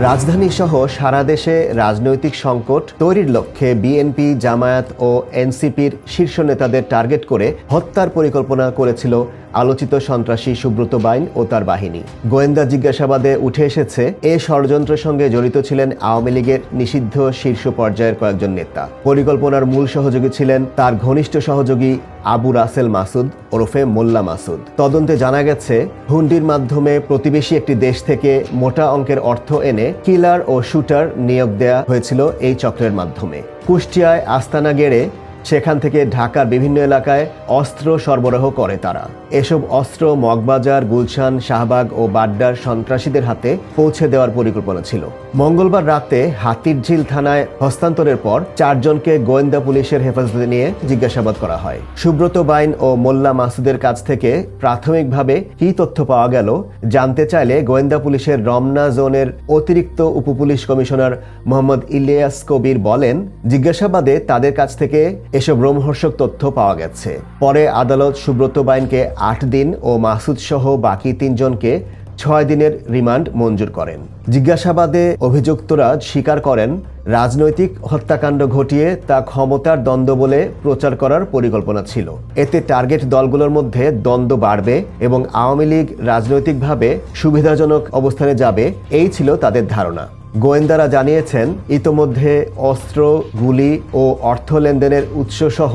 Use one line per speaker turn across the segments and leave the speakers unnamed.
রাজধানী সহ সারা দেশে রাজনৈতিক সংকট তৈরির লক্ষ্যে বিএনপি জামায়াত ও এনসিপির শীর্ষ নেতাদের টার্গেট করে হত্যার পরিকল্পনা করেছিল আলোচিত সন্ত্রাসী সুব্রত বাইন ও তার বাহিনী। গোয়েন্দা জিজ্ঞাসাবাদে উঠে এসেছে, এ ষড়যন্ত্রের সঙ্গে জড়িত ছিলেন আওয়ামী লীগের নিষিদ্ধ শীর্ষ পর্যায়ের কয়েকজন নেতা। পরিকল্পনার মূল সহযোগী ছিলেন তার ঘনিষ্ঠ সহযোগী আবু রাসেল মাসুদ ওরফে মোল্লা মাসুদ। তদন্তে জানা গেছে, হুন্ডির মাধ্যমে প্রতিবেশী একটি দেশ থেকে মোটা অঙ্কের অর্থ এনে কিলার ও শুটার নিয়োগ দেয়া হয়েছিল এই চক্রের মাধ্যমে। কুষ্টিয়ায় আস্তানা গেড়ে সেখান থেকে ঢাকার বিভিন্ন এলাকায় অস্ত্র সরবরাহ করে তারা। এসব অস্ত্র মগবাজার, গুলশান, শাহবাগ ও বাড্ডার সন্ত্রাসীদের হাতে পৌঁছে দেওয়ার পরিকল্পনা ছিল। মঙ্গলবার রাতে হাতিরঝিল থানায় হস্তান্তরের পর চারজনকে গোয়েন্দা পুলিশের হেফাজতে নিয়ে জিজ্ঞাসাবাদ করা হয়। সুব্রত বাইন ও মোল্লা মাসুদের কাছ থেকে প্রাথমিকভাবে কি তথ্য পাওয়া গেল জানতে চাইলে গোয়েন্দা পুলিশের রমনা জোনের অতিরিক্ত উপপুলিশ কমিশনার মোহাম্মদ ইলিয়াস কবির বলেন, জিজ্ঞাসাবাদে তাদের কাছ থেকে এসব রোমহর্ষক তথ্য পাওয়া গেছে। পরে আদালত সুব্রত বাইনকে আট দিন ও মাসুদ সহ বাকি তিনজনকে ছয় দিনের রিমান্ড মঞ্জুর করেন। জিজ্ঞাসাবাদে অভিযুক্তরা স্বীকার করেন, রাজনৈতিক হত্যাকাণ্ড ঘটিয়ে তা ক্ষমতার দ্বন্দ্ব বলে প্রচার করার পরিকল্পনা ছিল। এতে টার্গেট দলগুলোর মধ্যে দ্বন্দ্ব বাড়বে এবং আওয়ামী লীগ রাজনৈতিকভাবে সুবিধাজনক অবস্থানে যাবে, এই ছিল তাদের ধারণা। গোয়েন্দারা জানিয়েছেন, ইতোমধ্যে অস্ত্র, গুলি ও অর্থ লেনদেনের উৎসসহ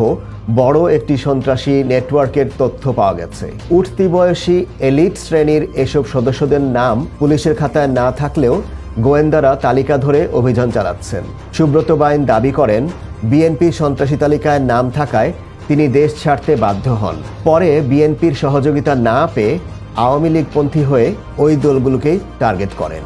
বড় একটি সন্ত্রাসী নেটওয়ার্কের তথ্য পাওয়া গেছে। উঠতি বয়সী এলিট শ্রেণির এসব সদস্যদের নাম পুলিশের খাতায় না থাকলেও গোয়েন্দারা তালিকা ধরে অভিযান চালাচ্ছেন। সুব্রত বাইন দাবি করেন বিএনপির সন্ত্রাসী তালিকায় নাম থাকায় তিনি দেশ ছাড়তে বাধ্য হন। পরে বিএনপির সহযোগিতা না পেয়ে আওয়ামী লীগপন্থী হয়ে ওই দলগুলোকেই টার্গেট করেন।